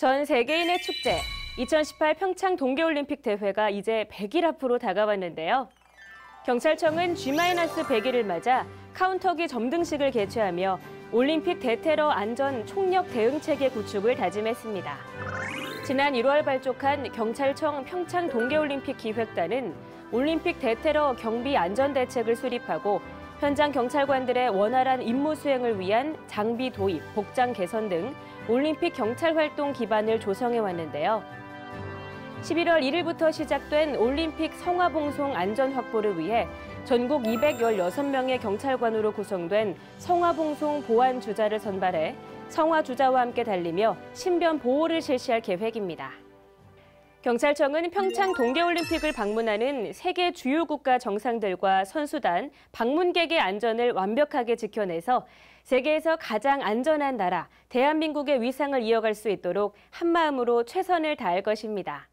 전 세계인의 축제 2018 평창 동계올림픽 대회가 이제 100일 앞으로 다가왔는데요. 경찰청은 G-100일을 맞아 카운터기 점등식을 개최하며 올림픽 대테러 안전 총력 대응 체계 구축을 다짐했습니다. 지난 1월 발족한 경찰청 평창 동계올림픽 기획단은 올림픽 대테러 경비 안전 대책을 수립하고 현장 경찰관들의 원활한 임무 수행을 위한 장비 도입, 복장 개선 등 올림픽 경찰 활동 기반을 조성해 왔는데요. 11월 1일부터 시작된 올림픽 성화봉송 안전 확보를 위해 전국 216명의 경찰관으로 구성된 성화봉송 보안 주자를 선발해 성화 주자와 함께 달리며 신변 보호를 실시할 계획입니다. 경찰청은 평창 동계올림픽을 방문하는 세계 주요 국가 정상들과 선수단, 방문객의 안전을 완벽하게 지켜내서 세계에서 가장 안전한 나라, 대한민국의 위상을 이어갈 수 있도록 한마음으로 최선을 다할 것입니다.